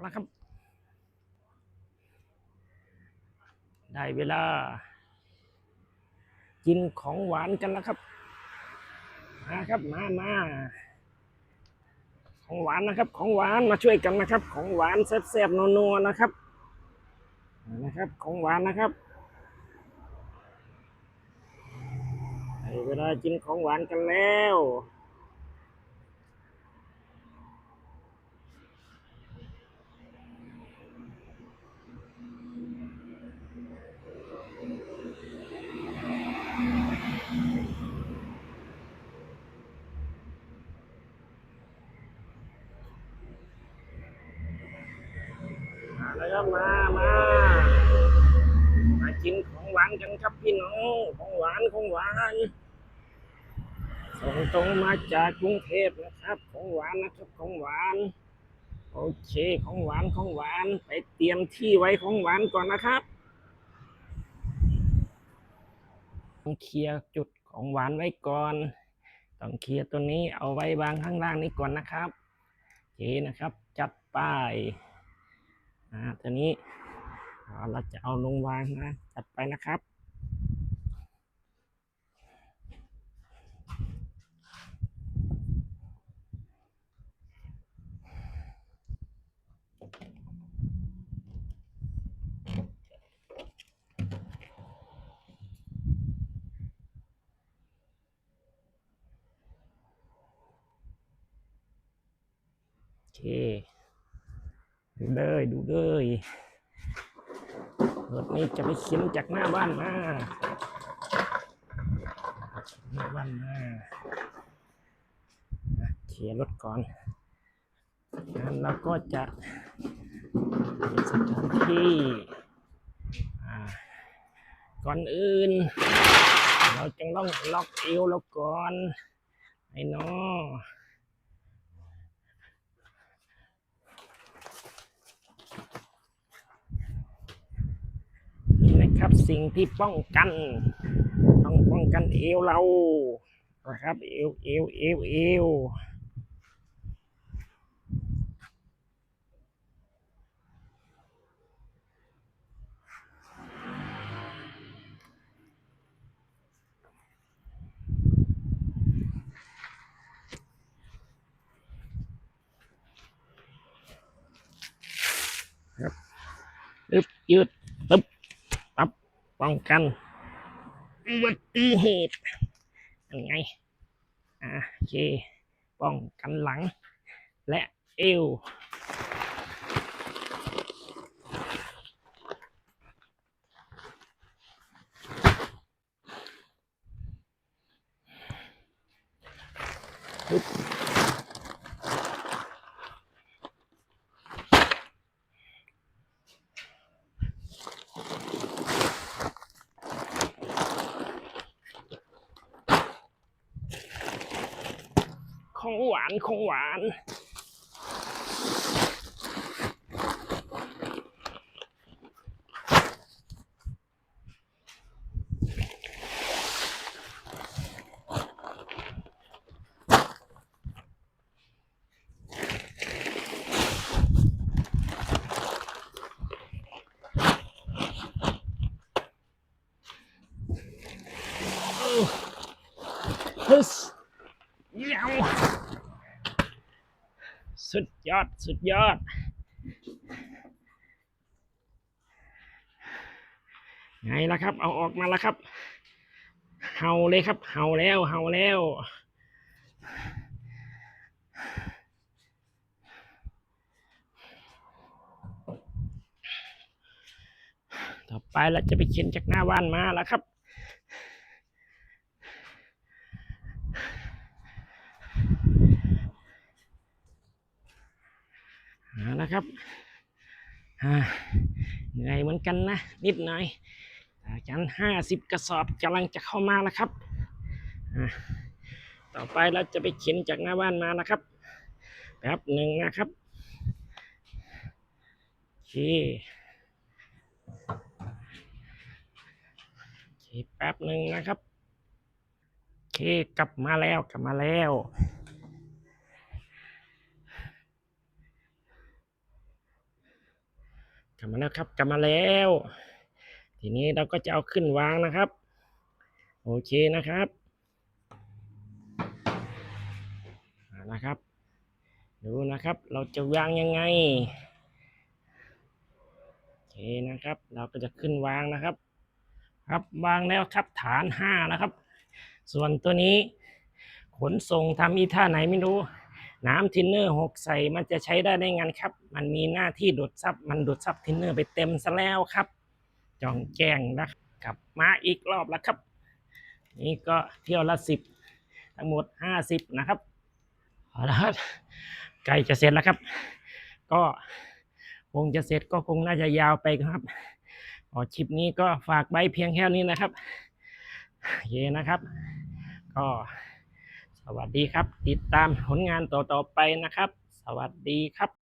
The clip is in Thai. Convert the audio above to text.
แล้วครับ ได้เวลา กินของหวานกันแล้วครับ มาครับมามาของหวานนะครับ ของหวานมาช่วยกันนะครับ ของหวานแซ่บๆนัวๆนะครับนะครับ ของหวานนะครับได้เวลากินของหวานกันแล้ว มาแล้วมา มา มากินของหวานกันครับพี่น้อง ของหวานของหวานส่งตรงมาจากกรุงเทพนะครับ ของหวานนะครับของหวาน โอเคของหวานของหวาน ไปเตรียมที่ไว้ของหวานก่อนนะครับต้องเคลียร์จุดของหวานไว้ก่อน ต้องเคลียร์ตัวนี้เอาไว้วางข้างล่างนี้ก่อนนะครับโอเคนะครับ จัดป้าย อ่าทีนี้เราจะเอาลงวางนะจัดไปนะครับโอเค ดูเลยดูเลยรถนี้จะไปเข็นจากหน้าบ้านมาหน้าบ้านมาเคลียร์รถก่อนงั้นเราก็จะเสียนสถานที่ก่อนอื่น เราจึงต้องล็อกเอวเราก่อนไอ้น้อ นี่นะครับ สิ่งที่ป้องกัน ต้องป้องกันเอวเรานะครับ เอวเอวเอวเอวอึบยืด ป้องกันอุบัติเหตุยังไงอ่าโอเค ป้องกันหลัง และเอวปึ๊บ ของหวานของหวาน ฮึสยาว สุดยอด สุดยอด ไงล่ะครับ เอาออกมาแล้วครับ เห่าเลยครับ เห่าแล้ว เห่าแล้วต่อไปเราจะไปเข็นจากหน้าบ้านมาแล้วครับ เอาละครับเหนื่อยเหมือนกันนะ นิดหน่อยอาจารย์ห้าสิบกระสอบกำลังจะเข้ามาแล้วครับต่อไปเราจะไปเข็นจากหน้าบ้านมานะครับแป๊บหนึ่งนะครับโอเคโอเคแป๊บหนึ่งนะครับโอเคกลับมาแล้วกลับมาแล้ว กลับมาแล้วครับ กลับมาแล้ว ทีนี้เราก็จะเอาขึ้นวางนะครับ โอเคนะครับนะครับ ดูนะครับ เราจะวางยังไงโอเคนะครับ เราก็จะขึ้นวางนะครับ ครับวางแล้วครับฐานห้านะครับ ส่วนตัวนี้ขนส่งทำอีท่าไหนไม่รู้ น้ำทินเนอร์หกใส่มันจะใช้ได้ได้ไงครับ มันมีหน้าที่ดูดซับมันดูดซับทินเนอร์ไปเต็มซะแล้วครับจองแจ้งนะครับมาอีกรอบแล้วครับ นี่ก็เที่ยวละสิบทั้งหมดห้าสิบนะครับเอาละครับใกล้จะเสร็จแล้วครับ ก็คงจะเสร็จก็คงน่าจะยาวไปครับขอคลิปนี้ก็ฝากไว้เพียงแค่นี้นะครับโอเคนะครับ ก็ วัสดีครับ ติดตามผลงานต่อๆไปนะครับ สวัสดีครับ